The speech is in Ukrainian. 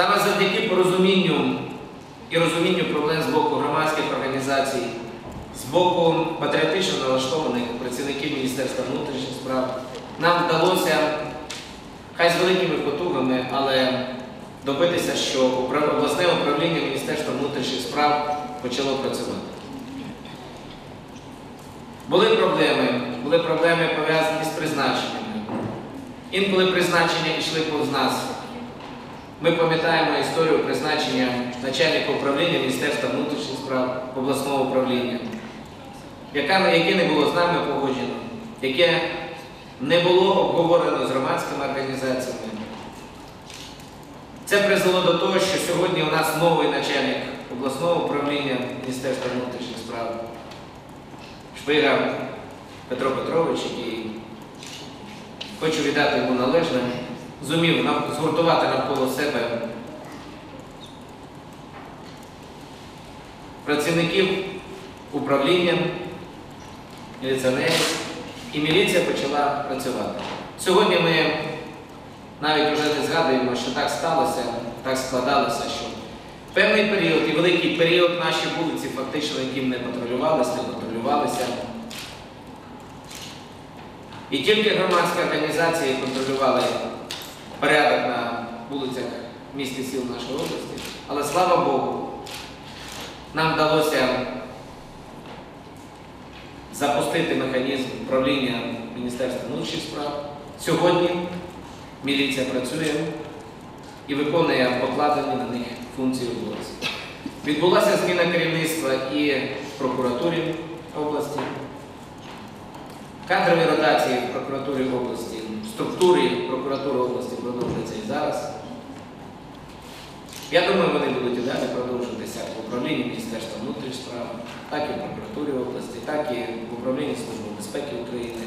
Саме завдяки порозумінню і розумінню проблем з боку громадських організацій, з боку патріотично налаштованих працівників Міністерства внутрішніх справ, нам вдалося, хай з великими потугами, але добитися, що обласне управління Міністерства внутрішніх справ почало працювати. Були проблеми, були проблеми пов'язані з призначеннями. Інколи призначення йшли повз нас. Ми пам'ятаємо історію призначення начальника управління Міністерства внутрішніх справ обласного управління, яке не було з нами погоджено, яке не було обговорено з громадськими організаціями. Це призвело до того, що сьогодні у нас новий начальник обласного управління Міністерства внутрішніх справ Шпига Петро Петрович, який хочу віддати йому належне, зумів згуртувати навколо себе працівників управління, міліціонерів, і міліція почала працювати. Сьогодні ми навіть вже не згадуємо, що так сталося, так складалося, що певний період і великий період наші вулиці фактично яким не патрулювалися, не контролювалися. І тільки громадські організації контролювали порядок на вулицях міст і сіл нашої області. Але слава Богу, нам вдалося запустити механізм управління Міністерства внутрішніх справ. Сьогодні міліція працює і виконує покладені на них функції області. Відбулася зміна керівництва і прокуратурі області, Кадрові ротації в прокуратурі області, в структурі прокуратури області продовжуються і зараз. Я думаю, вони будуть і далі продовжуватися в управлінні Міністерства внутрішніх справ, так і в прокуратурі області, так і в управлінні Служби безпеки України.